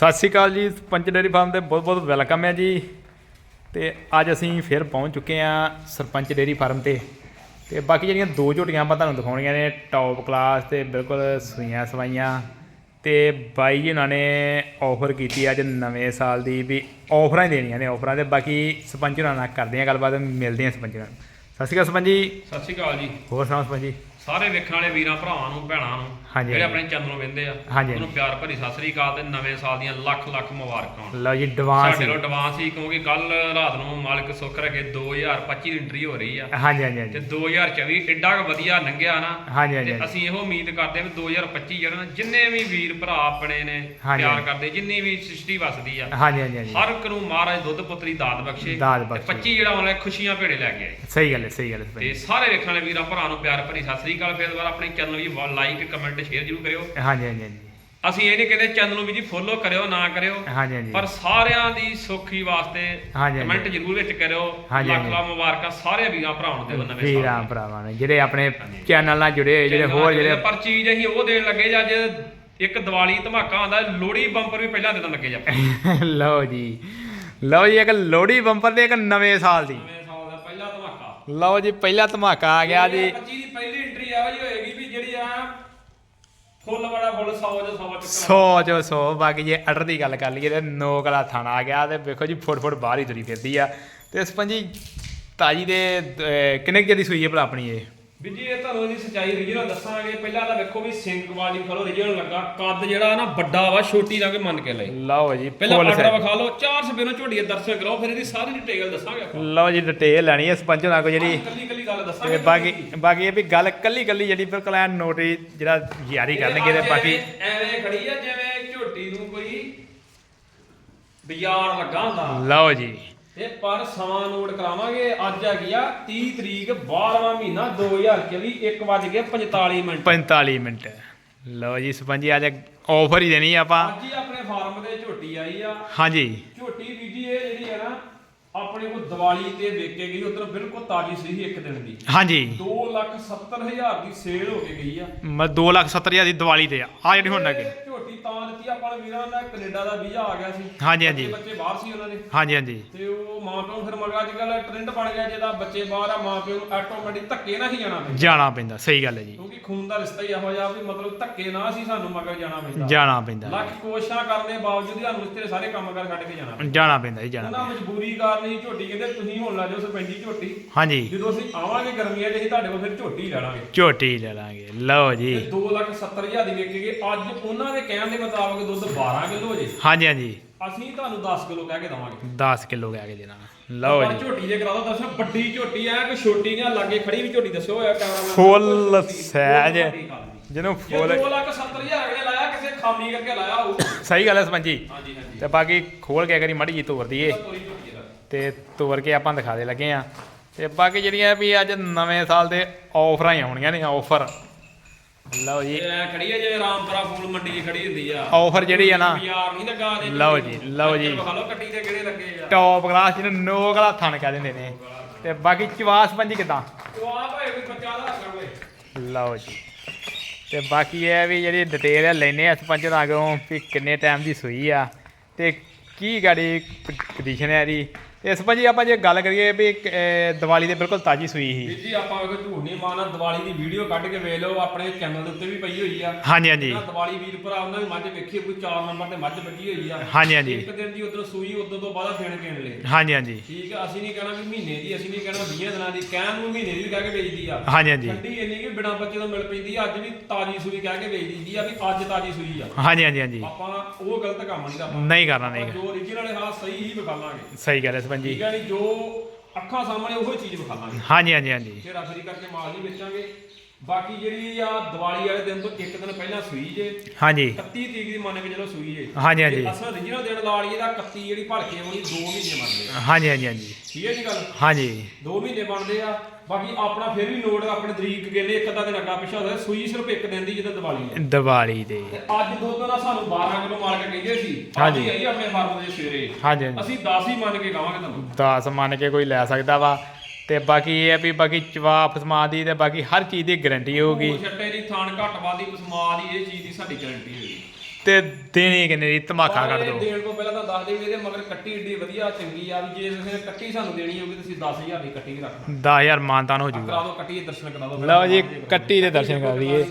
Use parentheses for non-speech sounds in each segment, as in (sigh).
ਸਤਿ ਸ਼੍ਰੀ ਅਕਾਲ ਜੀ ਪੰਚ dairy farm ਤੇ ਬਹੁਤ ਬਹੁਤ ਵੈਲਕਮ ਹੈ ਜੀ। ਤੇ ਅੱਜ ਅਸੀਂ ਫਿਰ ਪਹੁੰਚ ਚੁੱਕੇ ਹਾਂ ਸਰਪੰਚ ਡੇਅਰੀ ਫਾਰਮ ਤੇ। ਤੇ ਬਾਕੀ ਜਿਹੜੀਆਂ ਦੋ ਝੋਟੀਆਂ ਆਪਾਂ ਤੁਹਾਨੂੰ ਦਿਖਾਉਣੀਆਂ ਨੇ ਟੌਪ ਕਲਾਸ ਤੇ ਬਿਲਕੁਲ ਸੂਈਆਂ ਸਵਾਈਆਂ ਤੇ ਬਾਈ ਜੀ ਉਹਨਾਂ ਨੇ ਆਫਰ ਕੀਤੀ ਅੱਜ ਨਵੇਂ ਸਾਲ ਦੀ ਵੀ ਆਫਰਾਂ ਹੀ ਦੇਣੀਆਂ ਨੇ ਆਫਰਾਂ ਤੇ। ਬਾਕੀ ਸਰਪੰਚ ਉਹਨਾਂ ਨਾਲ ਕਰਦੇ ਹਾਂ ਗੱਲਬਾਤ ਮਿਲਦੇ ਹਾਂ ਸਰਪੰਚ ਨਾਲ। ਸਤਿ ਸ਼੍ਰੀ ਅਕਾਲ ਸਰਪੰਚ ਜੀ। ਸਤਿ ਸ਼੍ਰੀ ਅਕਾਲ ਜੀ। ਹੋਰ ਸੁਣਾਓ ਸਰਪੰਚ ਜੀ। ਸਾਰੇ ਵੇਖਣ ਵਾਲੇ ਵੀਰਾਂ ਭਰਾਵਾਂ ਨੂੰ ਭੈਣਾਂ ਨੂੰ। ਹਾਂਜੀ, ਜਿਹੜੇ। ਆਪਣੇ ਚੈਨਲ ਨੂੰ ਵੇਖਦੇ ਆ ਹਾਂਜੀ, ਉਹਨੂੰ ਪਿਆਰ ਭਰੀ ਸਤਿ ਸ਼੍ਰੀ ਅਕਾਲ ਤੇ ਨਵੇਂ ਸਾਲ ਦੀਆਂ ਲੱਖ ਲੱਖ ਮੁਬਾਰਕਾਂ। ਹੋਣ। ਲਓ ਜੀ ਐਡਵਾਂਸ ਸਾਡੇ ਕੋਲ ਐਡਵਾਂਸ ਹੀ ਕਿਉਂਕਿ ਕੱਲ ਰਾਤ ਨੂੰ ਮਾਲਕ ਸੁੱਖ ਰੱਖੇ 2025 ਦੀ ਐਂਟਰੀ ਹੋ ਰਹੀ ਆ। ਹਾਂਜੀ ਹਾਂਜੀ ਤੇ ਹਾਂਜੀ 2024 ਐਡਾ ਕੁ ਵਧੀਆ ਲੰਘਿਆ ਨਾ। ਹਾਂਜੀ ਹਾਂਜੀ ਤੇ ਅਸੀਂ ਇਹੋ ਉਮੀਦ ਕਰਦੇ ਹਾਂ ਵੀ 2025 ਜਿਹੜਾ ਨਾ ਜਿੰਨੇ ਵੀ ਵੀਰ ਭਰਾ ਆਪਣੇ ਨੇ ਹਾਂਜੀ, ਪਿਆਰ। ਕਰਦੇ ਜਿੰਨੀ ਵੀ ਸ੍ਰਿਸ਼ਟੀ ਵਸਦੀ ਆ ਹਾਂਜੀ ਹਾਂਜੀ ਹਾਂਜੀ। ਹਰ ਇੱਕ ਨੂੰ ਮਹਾਰਾਜ ਦੁੱਧ ਪੁੱਤਰੀ ਦਾਤ ਬਖਸ਼ੇ ਦਾਤ ਤੇ ਬਖਸ਼ੇ। 25 ਜਿਹੜਾ ਆਉਣਾ ਖੁਸ਼ੀਆਂ ਭੇੜੇ ਲੈ ਕੇ ਆਏ। ਸਹੀ ਗੱਲ ਹੈ ਸਹੀ ਗੱਲ ਹੈ ਤੇ ਸਾਰੇ ਵੇਖਣ ਵਾਲੇ ਵੀਰਾਂ ਭਰਾ ਨੂੰ ਪਿਆਰ ਭਰੀ ਸਤਿ ਸ੍ਰੀ ਅਕਾਲ ਫਿਰ ਦੁਬਾਰਾ ਆਪਣੇ ਚੈਨਲ ਵੀ ਲਾਈਕ ਕਮੈਂਟ ਸ਼ੇਅਰ ਜ਼ਰੂਰ ਕਰਿਓ। ਹਾਂਜੀ ਹਾਂਜੀ ਹਾਂਜੀ। ਅਸੀਂ ਇਹ ਨਹੀਂ ਕਹਿੰਦੇ ਚੈਨਲ ਨੂੰ ਵੀ ਜੀ ਫੋਲੋ ਕਰਿਓ ਨਾ ਕਰਿਓ। ਹਾਂਜੀ ਹਾਂਜੀ। ਪਰ ਸਾਰਿਆਂ ਦੀ ਸੁੱਖੀ ਵਾਸਤੇ ਹਾਂਜੀ। ਕਮੈਂਟ ਜ਼ਰੂਰ ਵਿੱਚ ਕਰਿਓ। ਹਾਂਜੀ, ਲੱਖ ਹਾਂਜੀ। ਲੱਖ ਮੁਬਾਰਕਾਂ ਸਾਰੇ ਵੀਰਾਂ ਭਰਾਵਾਂ ਦੇਵੋ ਨਵੇਂ ਵੀਰਾਂ ਸਾਲ ਭਰਾਵਾਂ ਨੇ ਜਿਹੜੇ ਆਪਣੇ ਚੈਨਲ ਨਾਲ ਜੁੜੇ ਹੋਏ ਜਿਹੜੇ ਹੋਰ ਜਿਹੜੇ ਪਰ ਚੀਜ਼ ਅਸੀਂ ਉਹ ਦੇਣ ਲੱਗੇ ਜੀ ਅੱਜ। ਇੱਕ ਦੀਵਾਲੀ ਧਮਾਕਾ ਆਉਂਦਾ ਲੋੜੀ ਬੰਪਰ ਵੀ ਪਹਿਲਾਂ ਦੇਣ ਲੱਗੇ ਜੀ। (laughs) ਲਓ ਜੀ। ਲਓ ਜੀ ਇੱਕ ਲੋਹੜੀ ਬੰਪਰ ਤੇ ਇੱਕ ਨਵੇਂ ਸਾਲ ਦੀ। ਨਵੇਂ ਸਾਲ ਦਾ ਪਹਿਲਾ ਧਮਾਕਾ। ਲਓ ਜੀ ਪਹਿਲਾ ਧਮਾਕਾ ਆ ਗਿਆ ਜੀ। 25 ਦੀ ਪਹਿਲੀ ਐਂਟਰੀ ਇਹੋ ਜਿਹੀ ਹੋਏਗੀ ਵੀ ਜਿਹੜੀ ਆ ਫੁੱਲ ਬੜਾ ਫੁੱਲ 100 ਜੋ 100 ਚੁੱਕਣਾ 100 ਜੋ 100 ਬਾਕੀ ਜੇ ਅਟਰ ਦੀ ਗੱਲ ਕਰ ਲਈਏ ਤੇ ਨੋਕ ਵਾਲਾ ਥਾਣਾ ਆ ਗਿਆ ਤੇ ਵੇਖੋ ਜੀ ਫੁੱਟ ਫੁੱਟ ਬਾਹਰ ਹੀ ਤੁਰੀ ਫਿਰਦੀ ਆ। ਤੇ ਸਪੰਜੀ ਤਾਜੀ ਦੇ ਕਿੰਨੇ ਕੁ ਦੀ ਸੂਈ ਹੈ ਭਲਾ ਆਪਣੀ ਇਹ? ਵੀ ਜੀ ਇਹ ਤੁਹਾਨੂੰ ਇਹਦੀ ਸੱਚਾਈ ਰੀਜਨਲ ਦੱਸਾਂਗੇ ਪਹਿਲਾਂ ਤਾਂ ਵੇਖੋ ਵੀ ਸਿੰਕ ਕੁਆਲਿਟੀ ਖਲੋ ਰੀਜਨਲ ਲੱਗਾ। ਕੱਦ ਜਿਹੜਾ ਨਾ ਵੱਡਾ ਵਾ ਛੋਟੀ ਨਾ ਕੇ ਮੰਨ ਕੇ ਲਈ ਲਓ ਜੀ ਪਹਿਲਾਂ size। ਵਿਖਾ ਲਓ ਚਾਰ ਸਪੇ ਨੂੰ ਝੋੜੀ ਦੇ ਦਰਸ਼ਨ ਕਰੋ ਫਿਰ ਇਹਦੀ ਸਾਰੀ ਡਿਟੇਲ ਦੱਸਾਂਗੇ ਆਪਾਂ। ਲਓ ਜੀ ਡਿਟੇਲ ਲੈਣੀ ਹੈ ਸਰਪੰਚ ਨਾਲ ਕੋ ਜਿਹੜੀ। ਕੱਲੀ ਕੱਲੀ ਗੱਲ ਦੱਸਾਂਗੇ ਬਾਕੀ ਬਾਕੀ ਇਹ ਵੀ ਗੱਲ ਕੱਲੀ ਕੱਲੀ ਜਿਹੜੀ ਬਿਲਕੁਲ ਐ ਨੋਟਰੀ ਜਿਹੜਾ ਯਾਰੀ ਕਰਨਗੇ ਤੇ ਬਾਕੀ ਐਵੇਂ- ਖੜੀ ਆ ਜਿਵੇਂ ਝੋਟੀ ਨੂੰ ਕੋਈ ਬਾਜ਼ਾਰ ਲੱਗਾ ਹੁੰਦਾ। ਲਓ ਜੀ। ਤੇ ਪਰ ਸਮਾਂ ਨੋਟ ਕਰਾਵਾਂਗੇ। ਅੱਜ ਆ 30 ਤਰੀਕ 12ਵਾਂ ਮਹੀਨਾ 2024 1 ਵਜ ਕੇ 45 ਮਿੰਟ। 45 ਮਿੰਟ। ਲਓ ਜੀ ਸਰਪੰਚ ਜੀ ਅੱਜ ਆਫਰ ਹੀ ਦੇਣੀ ਆਪਾਂ। ਅੱਜ ਹੀ ਆਪਣੇ ਫਾਰਮ ਦੇ ਝੋਟੀ ਆਈ ਆ। ਹਾਂਜੀ। ਝੋਟੀ ਵੀ ਜੀ ਇਹ ਜਿਹੜੀ ਹੈ ਨਾ ਆਪਣੇ ਕੋਲ ਦੀਵਾਲੀ ਤੇ ਵੇਚੇ ਗਈ ਉਧਰ ਬਿਲਕੁਲ ਤਾਜੀ ਸੀ ਇੱਕ ਦਿਨ ਦੀ। ਹਾਂਜੀ। 2 ਲੱਖ 70 ਹਜ਼ਾਰ ਦੀ ਸੇਲ ਹੋ ਕੇ ਗਈ ਆ। ਮੈਂ 2 ਲੱਖ 70 ਹਜ਼ਾਰ ਦੀ ਦੀਵਾਲੀ ਤੇ ਆ। ਆ ਜਿਹੜੀ ਹੁਣ ਲੱਗੇ ਝੋਟੀ ਤਾਂ ਦਿੱਤੀ ਆਪਾਂ ਨੂੰ ਵੀਰਾਂ ਦਾ ਕੈਨੇਡਾ ਦਾ ਵੀਜ਼ਾ ਆ ਗਿਆ ਸੀ। ਹਾਂਜੀ, ਹਾਂਜੀ। ਬੱਚੇ ਬੱਚੇ ਬਾਹਰ ਸੀ ਉਹਨਾਂ ਦੇ। ਹਾਂਜੀ ਹਾਂਜੀ। ਤੇ ਉਹ ਮਾਂ ਪਿਓ ਨੂੰ ਫਿਰ ਮਗਰ ਅੱਜ ਕੱਲ ਟ੍ਰੈਂਡ ਬਣ ਗਿਆ ਜਿਹਦਾ ਬੱਚੇ ਬਾਹਰ ਆ ਮਾਂ ਪਿਓ ਨੂੰ ਆਟੋਮੈਟਿਕ ਧੱਕੇ ਨਾਲ ਹੀ ਜਾਣਾ ਪੈਂਦਾ। ਜਾਣਾ ਪੈਂਦਾ ਸਹੀ ਗੱਲ ਹੈ ਜੀ। ਕਿਉਂਕਿ ਖੂਨ ਦਾ ਰਿਸ਼ਤਾ ਹੀ ਇਹੋ ਜਿਹਾ ਵੀ ਮਤਲਬ ਧੱਕੇ ਨਾਲ ਸੀ ਸਾਨੂੰ ਮਗਰ ਜਾਣਾ ਪੈਂਦਾ। ਜਾਣਾ ਪੈਂਦਾ। ਲੱਖ ਕੋਸ਼ਿਸ਼ਾਂ ਕਰਨ ਦੇ ਬਾਵਜੂਦ ਸਾਨੂੰ ਇਸ ਤੇਰੇ ਸਾਰੇ ਕੰਮ ਕਰ ਛੱਡ ਕੇ ਜਾਣਾ ਪੈਂਦਾ। ਜਾਣਾ ਪੈਂਦਾ ਜੀ ਜਾਣਾ ਉਹਨਾਂ ਮਜਬੂਰੀ ਕਾਰਨ ਹੀ ਝੋਟੀ ਕਹਿੰਦੇ ਤੁਸੀਂ ਹੁਣ ਲਾ ਜਾਓ ਸਰਪੰਚੀ ਝੋਟੀ। ਹਾਂਜੀ। ਜਦੋਂ ਅਸੀਂ ਆਵਾਂਗੇ ਗਰਮੀਆਂ 'ਚ ਅਸੀਂ ਤੁਹਾਡੇ ਕੋਲ ਫਿਰ ਝੋਟੀ ਲੈ ਲਾਂਗੇ। ਝੋਟੀ ਲੈ ਲਾਂਗੇ। ਲਓ ਜੀ। ਤੇ 2 ਲੱਖ 70 ਹਜ਼ਾਰ ਦੀ ਵੇਚੇਗੇ। ਅੱਜ ਉਹਨਾਂ ਦੇ ਕਹਿਣ ਦੇ ਮੁਤਾਬਕ ਦੁੱਧ 12 ਕਿਲੋ ਜੇ ਹਾਂਜੀ ਹਾਂਜੀ। ਅਸੀਂ ਤੁਹਾਨੂੰ 10 ਕਿਲੋ ਕਹਿ ਕੇ ਦਵਾਂਗੇ। 10 ਕਿਲੋ ਕਹਿ ਕੇ ਦੇਣਾ। ਲਓ ਜੀ। ਝੋਟੀ ਦੇ ਕਰਾ ਦੋ ਦੱਸੋ ਵੱਡੀ ਝੋਟੀ ਆ ਕਿ ਛੋਟੀ ਆ ਲਾਗੇ ਖੜੀ ਵੀ ਝੋਟੀ ਦੱਸੋ ਹੋਇਆ ਕੈਮਰਾ Full size। ਜਿਹਨੂੰ ਫੁੱਲ 2 ਲੱਖ 70 ਹਜ਼ਾਰ ਅਗਲੇ ਲਾਇਆ ਕਿਸੇ ਖਾਮੀ ਕਰਕੇ ਲਾਇਆ ਹੋਊ। ਸਹੀ ਗੱਲ ਹੈ ਸਰਪੰਚ। ਜੀ ਹਾਂਜੀ ਹਾਂਜੀ। ਤੇ ਬਾਕੀ ਖੋਲ ਕੇ ਕਰੀ ਮੜੀ ਜੀ ਤੋਰ ਦਈਏ। ਤੇ ਤੋਰ ਕੇ ਆਪਾਂ ਦਿਖਾ ਦੇ ਲੱਗੇ ਆ ਤੇ ਬਾਕੀ ਜਿਹੜੀਆਂ ਵੀ ਅੱਜ ਨਵੇਂ ਸਾਲ ਦੇ ਆਫਰਾਂ ਹੀ ਆਉਣੀਆਂ ਨੇ ਆਫਰ। ਲਓ ਜੀ। ਇਹ ਖੜੀ ਹੈ ਜਿਵੇਂ ਰਾਮਪੁਰਾ ਫੂਲ ਮੰਡੀ 'ਚ ਖੜੀ ਹੁੰਦੀ ਆ। ਆਫਰ ਜਿਹੜੀ ਆ ਨਾ। ਬਾਜ਼ਾਰ ਨਹੀਂ ਲੱਗਾ ਦੇ ਲਓ ਜੀ, ਲਓ ਜੀ। ਲਓ ਕੱਟੀ ਦੇ ਕਿਹੜੇ ਲੱਗੇ ਆ। ਟੌਪ ਕਲਾਸ ਜਿਹਨੂੰ ਨੋਕ ਵਾਲਾ ਥਣ ਕਹਿ ਦਿੰਦੇ ਨੇ। ਤੇ ਬਾਕੀ ਚਵਾਸ ਪੰਜੀ ਕਿਦਾਂ? ਤੂੰ ਆ ਭਾਵੇਂ ਕੋਈ ਬੱਚਾ ਦਾ ਕਰ ਵੇ ਲਓ ਜੀ। ਤੇ ਬਾਕੀ ਇਹ ਵੀ ਜਿਹੜੀ ਡਿਟੇਲ ਹੈ ਲੈਨੇ ਆ ਸਰਪੰਚ ਨਾਲ ਅੱਗੋਂ ਵੀ ਕਿੰਨੇ ਟਾਈਮ ਦੀ ਸੂਈ ਆ। ਤੇ ਕੀ ਗਾੜੀ ਕੰਡੀਸ਼ਨ ਹੈ ਇਹਦੀ? ਤੇ ਸਰਪੰਚ ਜੀ ਆਪਾਂ ਜੇ ਗੱਲ ਕਰੀਏ ਵੀ ਅਹ, ਦੀਵਾਲੀ ਦੇ ਬਿਲਕੁਲ ਤਾਜੀ ਸੂਈ ਸੀ ਵੀਰ ਜੀ ਆਪਾਂ ਵੇਖੋ ਝੂਠ ਨਹੀਂ ਮਾਰਨਾ ਦੀਵਾਲੀ ਦੀ ਵੀਡੀਓ ਕੱਢ ਕੇ ਵੇਖ ਲਓ ਆਪਣੇ ਚੈਨਲ ਦੇ ਉੱਤੇ ਵੀ ਪਈ ਹੋਈ ਆ। ਹਾਂਜੀ ਹਾਂਜੀ। ਨਾ ਦੀਵਾਲੀ ਵੀਰ ਭਰਾ ਉਹਨਾਂ ਦੀ ਮੱਝ ਵੇਖੀ ਕੋਈ 4 ਨੰਬਰ ਤੇ ਮੱਝ ਵੱਜੀ ਹੋਈ ਆ। ਹਾਂਜੀ ਹਾਂਜੀ। ਇੱਕ ਦਿਨ ਦੀ ਉਧਰੋਂ ਸੂਈ ਉਦੋਂ ਤੋਂ ਬਾਅਦ ਦੇਣ ਕਿਣ ਲੈ ਹਾਂਜੀ ਹਾਂਜੀ। ਠੀਕ ਆ ਅਸੀਂ ਨਹੀਂ ਕਹਿਣਾ ਵੀ ਮਹੀਨੇ ਦੀ ਅਸੀਂ ਨਹੀਂ ਕਹਿਣਾ 20 ਦਿਨਾਂ ਦੀ ਕਹਿਣ ਨੂੰ ਮਹੀਨੇ ਦੀ ਵੀ ਕਹਿ ਕੇ ਵੇਚਦੀ ਆ। ਹਾਂਜੀ ਹਾਂਜੀ। ਠੰਡੀ ਇੰਨੀ ਕਿ ਬਿਨਾਂ ਬੱਚੇ ਤੋਂ ਮਿਲ ਪੈਂਦੀ ਆ ਅੱਜ ਵੀ ਤਾਜੀ ਸੂਈ ਕਹਿ ਕੇ ਵੇਚ ਦਿੰਦੀ ਆ ਵੀ ਅੱਜ ਤਾਜੀ ਸੂਈ ਆ। ਹਾਂਜੀ ਹਾਂਜੀ ਹਾਂਜੀ। ਆਪਾਂ ਉਹ ਗਲਤ ਕੰਮ ਨਹੀਂ ਕਰਨਾ। ਨਹੀਂ ਕਰਨਾ ਨਹੀਂ ਆਪਾਂ ਜੋ ਓਰੀਜਨਲ ਹੈ ਸਹੀ ਹੀ ਵਿਖਾਵਾਂਗੇ ਸਹੀ ਗੱਲ ਹੈ ਜੀ ਠੀਕ ਹੈ ਨਹੀਂ ਜੋ ਅੱਖਾਂ ਸਾਹਮਣੇ ਉਹੀ ਚੀਜ਼ ਵਿਖਾਵਾਂਗੇ। ਹਾਂਜੀ ਹਾਂਜੀ ਹਾਂਜੀ। ਫਿਰ ਆਖਰੀ ਕਰਕੇ ਮਾਲ ਨਹੀਂ ਵੇਚਾਂਗੇ। ਬਾਕੀ ਜਿਹੜੀ ਆ ਦੀਵਾਲੀ ਵਾਲੇ ਦਿਨ ਤੋਂ ਇੱਕ ਦਿਨ ਪਹਿਲਾਂ ਸੂਈ ਜੇ ਹਾਂਜੀ। 31 ਤਰੀਕ ਦੀ ਮੰਨ ਕੇ ਚਲੋ ਸੂਈ ਜੇ। ਹਾਂਜੀ ਹਾਂਜੀ। ਅਸਲ origignal ਦਿਨ ਲਾ ਲਈਏ ਤਾਂ 31 ਜਿਹੜੀ ਭਲਕੇ ਆਉਣੀ 2 ਮਹੀਨੇ ਬਣਦੇ ਆ। ਹਾਂਜੀ ਹਾਂਜੀ ਹਾਂਜੀ। ਠੀਕ ਹੈ ਜੀ ਗੱਲ? ਹਾਂਜੀ। 2 ਮਹੀਨੇ ਬਣਦੇ ਆ। ਬਾਕੀ ਆਪਣਾ ਫਿਰ ਵੀ ਨੋਟ ਆਪਣੇ ਤਰੀਕ ਗੇਲੇ ਇੱਕ ਅੱਧਾ ਦਿਨ ਅੱਗਾ ਪਿਛਾ ਹੋਇਆ ਸੂਈ ਸਿਰਫ ਇੱਕ ਦਿਨ ਦੀ ਜਦੋਂ ਦੀਵਾਲੀ ਹੈ ਦੀਵਾਲੀ ਦੇ। ਅੱਜ ਦੁੱਧ ਦਾ ਸਾਨੂੰ 12 ਕਿਲੋ ਮਾਲਕ ਕਹਿੰਦੇ ਸੀ। ਹਾਂਜੀ। ਆਈ ਆਪਣੇ ਫਾਰਮ ਦੇ ਸਵੇਰੇ। ਹਾਂਜੀ ਅਸੀਂ 10 ਹੀ ਮੰਨ ਕੇ ਕਹਾਂਗੇ ਤੁਹਾਨੂੰ। 10 ਮੰਨ ਕੇ ਕੋਈ ਲੈ ਸਕਦਾ ਵਾ। ਤੇ ਬਾਕੀ ਇਹ ਹੈ ਵੀ ਬਾਕੀ ਚਵਾਪ ਸਮਾ ਦੀ ਤੇ ਬਾਕੀ ਹਰ ਚੀਜ਼ ਦੀ ਗਾਰੰਟੀ ਹੋਊਗੀ। ਉਹ ਛੱਟੇ ਦੀ ਥਾਣ ਘੱਟ ਵਾਦੀ ਪਸਮਾ ਦੀ ਇਹ ਚੀਜ਼ ਦੀ ਸਾਡੀ ਗਾਰੰਟੀ ਹੋਈ ਤੇ ਦੇਣੀ ਕਿੰਨੇ ਦੀ? ਧਮਾਕਾ ਕੱਢ ਦੋ। ਦੇਣ ਤੋਂ ਪਹਿਲਾਂ ਤਾਂ ਦੱਸ ਦੇ ਵੀ ਇਹਦੇ ਮਗਰ ਕੱਟੀ ਏਡੀ ਵਧੀਆ ਚੰਗੀ ਆ ਵੀ ਜੇ ਨੇ ਕੱਟੀ ਸਾਨੂੰ ਦੇਣੀ ਹੋਊਗੀ ਤੁਸੀਂ 10000 ਦੀ ਕੱਟੀ ਵੀ ਰੱਖ ਲਓ 10000 ਮਾਨਤਾਨ ਹੋ ਕਰਾ ਜਾਊਗਾ ਦਿਓ ਕੱਟੀ ਦੇ ਦਰਸ਼ਨ ਕਰਾ ਲਓ ਜੀ ਕੱਟੀ ਦੇ ਦਰਸ਼ਨ ਕਰ ਲਈਏ।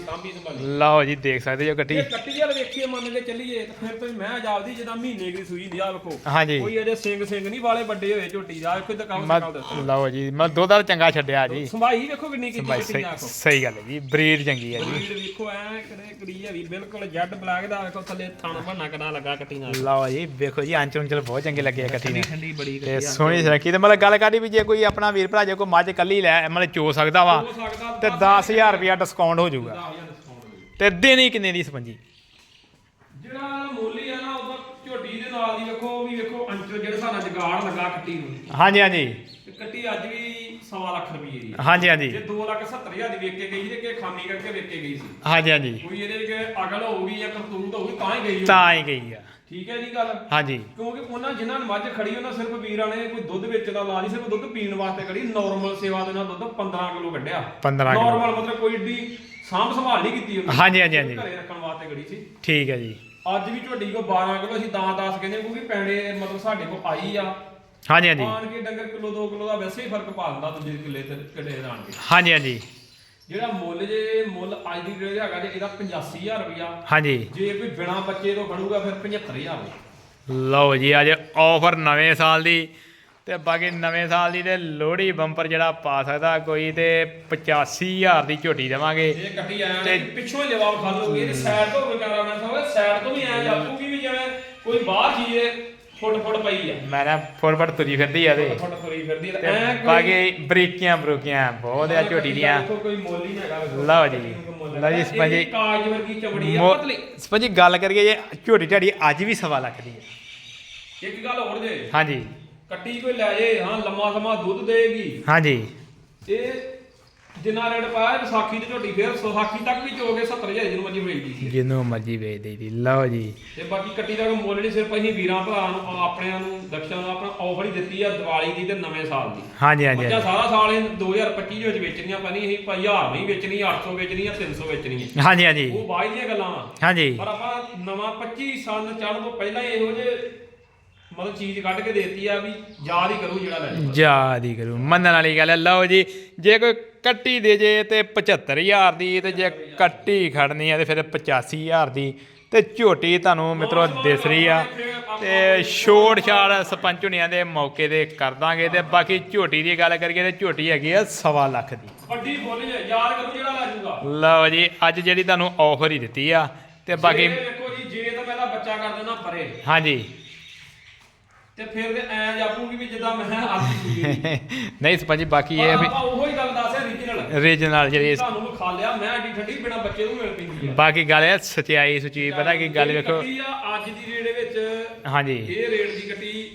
ਲਓ ਜੀ ਦੇਖ ਸਕਦੇ ਜੋ ਕੱਟੀ। ਜੇ ਕੱਟੀ ਵਾਲ ਵੇਖੀਏ ਮੰਨ ਕੇ ਚੱਲੀਏ। ਤਾਂ ਫਿਰ ਤੇ ਮੈਂ ਜਾਪਦੀ ਜਿੱਦਾਂ ਮਹੀਨੇ ਦੀ ਸੂਈ ਦੀ ਆ ਵੇਖੋ। ਹਾਂਜੀ। ਕੋਈ ਅਜੇ ਸਿੰਘ ਸਿੰਘ ਨਹੀਂ ਵਾਲੇ ਵੱਡੇ ਹੋਏ ਝੋਟੀ ਦਾ ਵੇਖੋ ਤਾਂ ਕੰਮ ਮੈਂ ਲਓ ਜੀ ਮੈਂ ਦੁੱਧ ਦਾ ਚੰਗਾ ਛੱਡਿਆ ਜੀ। ਸੰਭਾਈ ਵੇਖੋ ਕਿੰਨੀ ਕੱਟੀ ਸਹੀ ਆ ਵੇਖੋ। ਸਹੀ ਗੱਲ ਹੈ ਜੀ ਬਰੀਡ ਚੰਗੀ ਹੈ ਜੀ। ਬਰੀਡ ਵੇਖੋ ਐ ਕਿਹੜੇ ਕੁੜੀ ਆ ਵੀ ਬਿਲਕੁਲ ਜੱਡ ਬਲੈਕ ਦਾ ਵੇਖੋ ਥੱਲੇ ਥਣ ਭੰਨਾ ਕਿੰਨਾ ਲੱਗਾ ਕੱਟੀ ਨਾਲ। ਲਓ ਜੀ ਵੇਖੋ ਜੀ ਅੰਚਲ ਉਂਚਲ ਬਹੁਤ ਚੰਗੇ ਲੱਗੇ ਆ ਕੱਟੀ ਨੇ ਠੰਡੀ ਬੜੀ ਤੇ ਸੋਹਣੀ ਸੁਰੱਖੀ ਤੇ ਮਤਲਬ ਗੱਲ ਕਰਦੀ ਵੀ ਜੇ ਕੋਈ ਆਪਣਾ ਵੀਰ ਭਰਾ ਜੇ ਕੋਈ ਮੱਝ ਕੱਲੀ ਲੈ ਮਤਲਬ ਚੋ ਸਕਦਾ ਵਾ ਹੋ ਸਕਦਾ ਤੇ 10000 ਰੁਪਿਆ ਡਿਸਕਾਊਂਟ ਹੋ ਜਾਊਗਾ। 10000 ਡਿਸਕਾਊਂਟ ਦੇ ਤੇ ਦੇਣੀ ਕਿੰਨੇ ਦੀ ਸਪੰਜੀ? ਜਿਹੜਾ ਮੋਲੀ ਆ ਨਾ ਉਹਦਾ ਝੋਟੀ ਦੇ ਨਾਲ ਦੀ ਵੇਖੋ ਉਹ ਵੀ ਵੇਖੋ ਅੰਚਲ ਜਿਹੜਾ ਸਾਡਾ ਜਗਾੜ ਲੱਗਾ ਕੱਟੀ ਨੂੰ। ਹਾਂਜੀ ਹਾਂਜੀ। ਤੇ ਕੱਟੀ ਅੱਜ ਵੀ ਸਵਾ ਲੱਖ ਰੁਪਏ ਦੀ। ਹਾਂਜੀ ਹਾਂਜੀ। ਜੇ 2 ਲੱਖ 70 ਹਜ਼ਾਰ ਦੀ ਵੇਚ ਕੇ ਗਈ ਤੇ ਕਿ ਖਾਮੀ ਕਰਕੇ ਵੇਚ ਕੇ ਗਈ ਸੀ। ਹਾਂਜੀ ਹਾਂਜੀ। ਕੋਈ ਇਹਦੇ ਵਿੱਚ ਅਗਲ ਹੋਊਗੀ ਜਾਂ ਕਰਤੂਤ ਹੋਊਗੀ ਤਾਂ ਹੀ ਗਈ ਹੋਊਗੀ। ਤਾਂ ਹੀ ਗਈ ਆ। ਠੀਕ ਹੈ ਜੀ ਗੱਲ? ਹਾਂਜੀ। ਕਿਉਂਕਿ ਉਹਨਾਂ ਜਿਨ੍ਹਾਂ ਨੇ ਮੱਝ ਖੜੀ ਉਹਨਾਂ ਸਿਰਫ ਵੀਰਾਂ ਨੇ ਕੋਈ ਦੁੱਧ ਵੇਚਣ ਲਾ ਨਹੀਂ ਸਿਰਫ ਦੁੱਧ ਪੀਣ ਵਾਸਤੇ ਖੜੀ ਨਾਰਮਲ ਸੇਵਾ ਦੇ ਨਾਲ ਦੁੱਧ 15 ਕਿਲੋ ਕੱਢਿਆ। 15 ਕਿਲੋ। ਨਾਰਮਲ ਮਤਲਬ ਕੋਈ ਏਡੀ ਸਾਂਭ ਸੰਭਾਲ ਨਹੀਂ ਕੀਤੀ ਉਹਨੇ। ਹਾਂਜੀ ਹਾਂਜੀ ਹਾਂਜੀ। ਘਰੇ ਰੱਖਣ ਵਾਸਤੇ ਖੜੀ ਸੀ। ਠੀਕ ਹੈ ਜੀ। ਅੱਜ ਵੀ ਝੋਟੀ ਕੋ 12 ਕਿਲੋ ਅਸੀਂ ਤਾਂ 10 ਕਹਿੰਦੇ ਕਿਉਂਕਿ ਪੈਣੇ ਮਤਲਬ ਸਾਡੇ ਕੋ ਆਈ ਆ। ਹਾਂਜੀ ਹਾਂਜੀ। ਆਣ ਕੇ ਡੰਗਰ ਕਿਲੋ 2 ਕਿਲੋ ਦਾ ਵੈਸੇ ਹੀ ਫ਼ਰਕ ਪਾ ਦਿੰਦਾ ਦੂਜੇ ਕਿੱਲੇ ਤੇ ਕਿੱਲੇ ਆਣ ਕੇ। ਹਾਂਜੀ ਹਾਂਜੀ। ਜਿਹੜਾ ਮੁੱਲ ਜੇ ਮੁੱਲ ਅੱਜ ਦੀ ਡੇਟ ਹੈਗਾ ਜੇ ਇਹਦਾ 85000 ਰੁਪਇਆ ਹਾਂਜੀ। ਜੇ ਕੋਈ ਬਿਨਾ ਬੱਚੇ ਤੋਂ ਖੜੂਗਾ ਫਿਰ 75000 ਲਓ ਜੀ ਅੱਜ ਆਫਰ ਨਵੇਂ ਸਾਲ ਦੀ ਤੇ ਬਾਕੀ ਨਵੇਂ ਸਾਲ ਦੀ ਤੇ ਲੋਹੜੀ ਬੰਪਰ ਜਿਹੜਾ ਪਾ ਸਕਦਾ ਕੋਈ ਤੇ 85000 ਦੀ ਝੋਟੀ ਦੇਵਾਂਗੇ ਇਹ ਕੱਟੀ ਆਇਆ ਤੇ ਪਿੱਛੋਂ ਜਵਾਬ ਖਾ ਲਓਗੇ ਇਹਦੀ ਸਾਈਡ ਤੋਂ ਵਿਚਾਰਾ ਮੈਂ ਸੋਚਿਆ ਸਾਈਡ ਤੋਂ ਵੀ ਐ ਜਾਪੂਗੀ ਵੀ ਜਿਵੇਂ ਕੋਈ ਬਾਹਰ ਚੀਜ਼ ਫੁੱਟ ਫੁੱਟ ਪਈ ਆ ਮੈਂ ਨਾ ਫੋਰਵਰਡ ਤੁਰੀ ਫਿਰਦੀ ਆ ਤੇ ਫੁੱਟ ਤੁਰੀ ਫਿਰਦੀ ਆ ਤੇ ਐ ਬਾਕੀ ਬਰੀਕੀਆਂ ਬਰੂਕੀਆਂ ਬਹੁਤ ਆ ਝੋਟੀ ਦੀਆਂ ਕੋਈ ਮੁੱਲ ਹੈਗਾ ਵੇਖੋ। ਲਓ ਜੀ। ਨੂੰ ਲਓ ਜੀ। ਸਪੰਜੀ। ਕਾਜ ਵਰਗੀ ਚਮੜੀ ਆ ਪਤਲੀ ਸਪੰਜੀ ਗੱਲ ਕਰੀਏ ਜੇ ਝੋਟੀ ਝਾੜੀ ਅੱਜ ਵੀ ਸਵਾ ਲੱਖ ਦੀ ਹੈ ਇੱਕ ਗੱਲ ਹੋਰ ਜੇ ਹਾਂਜੀ ਕੱਟੀ ਕੋਈ ਲੈ ਜੇ ਹਾਂ ਲੰਮਾ ਸਮਾਂ ਦੁੱਧ ਦੇਗੀ ਹਾਂਜੀ। ਇਹ ਜਿੰਨਾ ਰੇਟ ਪਾਇਆ ਵਿਸਾਖੀ ਦੀ ਝੋਟੀ ਫੇਰ ਵਿਸਾਖੀ ਤੱਕ ਵੀ ਚੋਗੇ 70000 ਜਿਹਨੂੰ ਮਰਜ਼ੀ ਵੇਚਦੀ ਸੀ। ਜਿਹਨੂੰ ਮਰਜ਼ੀ ਵੇਚ ਦੇਈ ਦੀ ਲਓ ਜੀ। ਤੇ ਬਾਕੀ ਕੱਟੀ ਦਾ ਕੋਈ ਮੁੱਲ ਨਹੀਂ ਸਿਰਫ ਅਸੀਂ ਵੀਰਾਂ ਭਰਾ ਨੂੰ ਆਪਣਿਆਂ ਨੂੰ ਦਕਸ਼ਾਂ ਨੂੰ ਆਪਣਾ ਆਫਰ ਹੀ ਦਿੱਤੀ ਆ ਦੀਵਾਲੀ ਦੀ ਤੇ ਨਵੇਂ ਸਾਲ ਦੀ। ਹਾਂਜੀ ਹਾਂਜੀ ਬੱਚਾ। ਸਾਰਾ ਸਾਲ ਇਹ 2025 ਦੇ ਵਿੱਚ ਵੇਚਣੀਆਂ ਪੈਣੀ ਅਸੀਂ 1000 ਨਹੀਂ ਵੇਚਣੀ 800 ਵੇਚਣੀ ਆ 300 ਵੇਚਣੀ ਆ ਹਾਂਜੀ ਹਾਂਜੀ। ਉਹ ਬਾਅਦ ਦੀਆਂ ਗੱਲਾਂ ਹਾਂਜੀ। ਪਰ ਆਪਾਂ ਨਵਾਂ 25 ਸਾਲ ਚੜ੍ਹਨ ਤੋਂ ਪਹਿਲਾਂ ਹੀ ਇਹੋ ਜਿਹੇ ਮਤਲਬ ਚੀਜ਼ ਕੱਢ ਕੇ ਦੇਤੀ ਆ ਵੀ ਯਾਦ ਹੀ ਕਰੂ ਜਿਹੜਾ ਲੈ ਜਾਊਗਾ। ਯਾਦ ਹੀ ਕਰੂ। ਮੰਨਣ ਵਾਲੀ ਗੱਲ ਹੈ ਲਓ ਜੀ ਜੇ ਕੋਈ ਕੱਟੀ ਦੇ ਜੇ ਤੇ 75000 ਦੀ ਤੇ ਜੇ ਕੱਟੀ ਖੜਨੀ ਆ ਤੇ ਫਿਰ 85000 ਦੀ। ਤੇ ਝੋਟੀ ਤੁਹਾਨੂੰ ਮਿੱਤਰੋ ਦਿਸ ਰਹੀ ਆ। ਤੇ ਛੋੜ ਛਾੜ ਸਰਪੰਚ ਹੁਣੀਆਂ ਦੇ ਮੌਕੇ ਤੇ ਕਰ ਦਾਂਗੇ ਤੇ ਬਾਕੀ ਝੋਟੀ ਦੀ ਗੱਲ ਕਰੀਏ ਤੇ ਝੋਟੀ ਹੈਗੀ ਆ ਸਵਾ ਲੱਖ ਦੀ। ਵੱਡੀ ਬੋਲੀ ਹੈ ਯਾਦ ਕਰੂ ਜਿਹੜਾ ਲੈ ਜਾਊਗਾ। ਲਓ ਜੀ ਅੱਜ ਜਿਹੜੀ ਤੁਹਾਨੂੰ ਆਫਰ ਹੀ ਦਿੱਤੀ ਆ ਤੇ ਬਾਕੀ ਜੇ ਵੇਖੋ ਜੀ ਜੇ ਤਾਂ ਪਹਿਲਾਂ ਬੱਚਾ ਕਰ ਦੇਣਾ ਪਰੇ। ਹਾਂਜੀ। ਤੇ ਫਿਰ ਐ ਜਾਪੂਗੀ ਵੀ ਜਿੱਦਾਂ ਮੈਂ ਅੱਜ ਸੂਈ ਨਹੀਂ। (laughs) ਸਰਪੰਚ ਜੀ ਬਾਕੀ ਇਹ ਵੀ ਆਪਾਂ ਉਹੋ ਹੀ ਗੱਲ ਦੱਸਿਆ ਰੀਜਨਲ ਰੀਜਨਲ ਜਿਹੜੀ ਤੁਹਾਨੂੰ ਖਾ ਲਿਆ ਮੈਂ ਐਡੀ ਠੰਡੀ ਬਿਨਾ ਬੱਚੇ ਨੂੰ ਮਿਲ ਪੈਂਦੀ ਆ। ਬਾਕੀ ਗੱਲ ਹੈ ਸਚਾਈ ਸੁਚੀ ਪਤਾ ਕੀ ਗੱਲ ਵੇਖੋ। ਕੱਟੀ ਆ ਅੱਜ ਦੀ ਰੇਟ ਵਿੱਚ ਹਾਂਜੀ। ਇਹ ਰੇਟ ਦੀ ਕੱਟੀ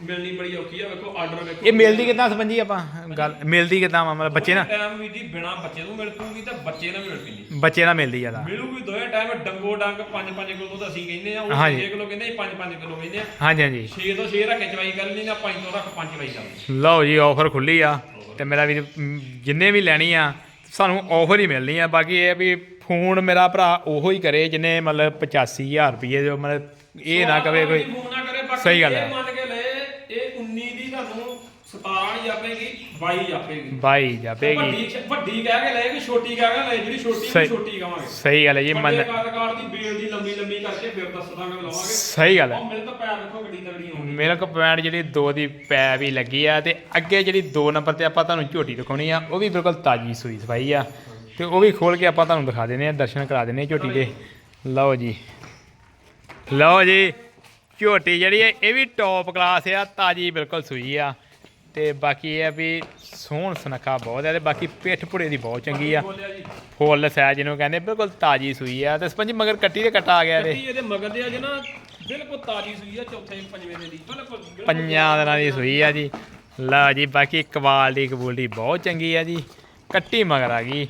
ਮਿਲਣੀ ਬੜੀ ਔਖੀ ਆ ਵੇਖੋ ਆਰਡਰ ਵੇਖੋ। ਇਹ ਮਿਲਦੀ ਕਿਦਾਂ ਸੰਬੰਧੀ ਆਪਾਂ? ਗੱਲ ਮਿਲਦੀ ਕਿਦਾਂ ਮਤਲਬ ਬੱਚੇ ਨਾਲ? ਟਾਈਮ ਵੀ ਜੀ ਬਿਨਾ ਬੱਚੇ ਤੋਂ ਮਿਲ ਪੂਗੀ ਤੇ ਬੱਚੇ ਨਾਲ ਮਿਲ ਪੈਂਦੀ ਬੱਚੇ ਨਾਲ ਮਿਲਦੀ ਜ਼ਿਆਦਾ। ਮਿਲੂਗੀ ਦੋਵੇਂ ਟਾਈਮ ਡੰਗੋ ਡੰਗ 5-5 ਕਿਲੋ ਤਾਂ ਅਸੀਂ ਕਹਿੰਦੇ ਆ ਉਹ ਹਾਂਜੀ। 6 ਕਿਲੋ ਕਹਿੰਦੇ 5-5 ਕਿਲੋ ਕਹਿੰਦੇ ਆ। ਹਾਂਜੀ ਹਾਂਜੀ। 6 ਤੋਂ 6 ਰੱਖ ਕੇ ਚਵਾਈ ਕਰ ਲਈ ਨਾ 5 ਤੋਂ ਰੱਖ 5 ਚਵਾਈ ਕਰ ਲਓ ਜੀ ਆਫਰ ਖੁੱਲੀ ਆ ਤੇ ਮੇਰਾ ਵੀ ਜਿੰਨੇ ਵੀ ਲੈਣੀ ਆ ਸਾਨੂੰ ਆਫਰ ਹੀ ਮਿਲਣੀ ਆ। ਬਾਕੀ ਇਹ ਵੀ ਫੋਨ ਮੇਰਾ ਭਰਾ ਉਹੋ ਹੀ ਕਰੇ ਜਿਹਨੇ ਮਤਲਬ 85000 ਰੁਪਏ ਜੋ ਮਤਲਬ ਇਹ ਨਾ ਕਵੇ ਕੋਈ। ਸਹੀ ਗੱਲ ਹੈ। ਇਹ ਮੰਨ ਕੇ ਲੈ ਇਹ 19 ਦੀ ਤੁਹਾਨੂੰ 17 ਨਹੀਂ ਜਾਪੇਗੀ 22 ਜਾਪੇਗੀ ਬਾਈ ਜਾਪੇਗੀ ਵੱਡੀ ਵੱਡੀ ਕਹਿ ਕੇ ਲੈ ਕਿ ਛੋਟੀ ਕਹਿ ਕੇ ਲੈ ਜਿਹੜੀ ਛੋਟੀ ਸਹੀ- ਵੀ ਛੋਟੀ ਕਵਾਂਗੇ। ਸਹੀ ਗੱਲ ਹੈ ਜੀ ਮੰਨ ਕਾਰਡ ਦੀ ਬੇਲ ਦੀ ਲੰਬੀ ਲੰਬੀ ਕਰਕੇ ਫਿਰ ਦੱਸ ਦਾਂਗੇ ਲਾਵਾਂਗੇ। ਸਹੀ ਗੱਲ ਹੈ। ਉਹ ਮਿਲ ਤਾਂ ਪੈਰ ਦੇਖੋ ਗੱਡੀ ਤਗੜੀ ਆਉਂਦੀ ਮੇਰੇ ਕੋਲ ਪੁਆਇੰਟ ਜਿਹੜੀ 2 ਦੀ ਪੈ ਵੀ ਲੱਗੀ ਆ ਤੇ ਅੱਗੇ ਜਿਹੜੀ 2 ਨੰਬਰ ਤੇ ਆਪਾਂ ਤੁਹਾਨੂੰ ਝੋਟੀ ਦਿਖਾਉਣੀ ਆ ਉਹ ਵੀ ਬਿਲਕੁਲ ਤਾਜੀ ਸੂਈ ਸਫ਼ਾਈ ਆ। ਤੇ ਉਹ ਵੀ ਖੋਲ ਕੇ ਆਪਾਂ ਤੁਹਾਨੂੰ ਦਿਖਾ ਦਿੰਦੇ ਆ ਦਰਸ਼ਨ ਕਰਾ ਦਿੰਦੇ ਆ ਝੋਟੀ ਦੇ। ਲਓ ਜੀ। ਲਓ ਜੀ ਝੋਟੀ ਜਿਹੜੀ ਹੈ ਇਹ ਵੀ ਟੌਪ ਕਲਾਸ ਆ ਤਾਜੀ ਬਿਲਕੁਲ ਸੂਈ ਆ। ਤੇ ਬਾਕੀ ਇਹ ਆ ਵੀ ਸੋਹਣ ਸੁਨੱਖਾ ਬਹੁਤ ਆ ਤੇ ਬਾਕੀ ਪਿੱਠ ਪੁੜੇ ਦੀ ਬਹੁਤ ਚੰਗੀ ਆ। ਫੁੱਲ ਸਾਈਜ਼ ਜਿਹਨੂੰ ਕਹਿੰਦੇ ਬਿਲਕੁਲ ਤਾਜੀ ਸੂਈ ਆ ਤੇ ਸਪੰਜੀ ਮਗਰ ਕੱਟੀ ਤੇ ਕੱਟਾ ਆ ਗਿਆ ਗੱਡੀ ਇਹਦੇ ਮਗਰ ਦੇ ਆ ਜੇ ਨਾ ਬਿਲਕੁਲ ਤਾਜੀ ਸੂਈ ਆ ਚੌਥੇ ਪੰਜਵੇਂ ਦਿਨ ਦੀ ਬਿਲਕੁਲ ਪੰਜਾਂ ਦਿਨਾਂ ਦੀ ਸੂਈ ਆ ਜੀ। ਲਓ ਜੀ ਬਾਕੀ ਕਵਾਲ ਦੀ ਕਬੂਲ ਦੀ ਬਹੁਤ ਚੰਗੀ ਆ ਜੀ। ਕੱਟੀ ਮਗਰ ਆ ਗਈ।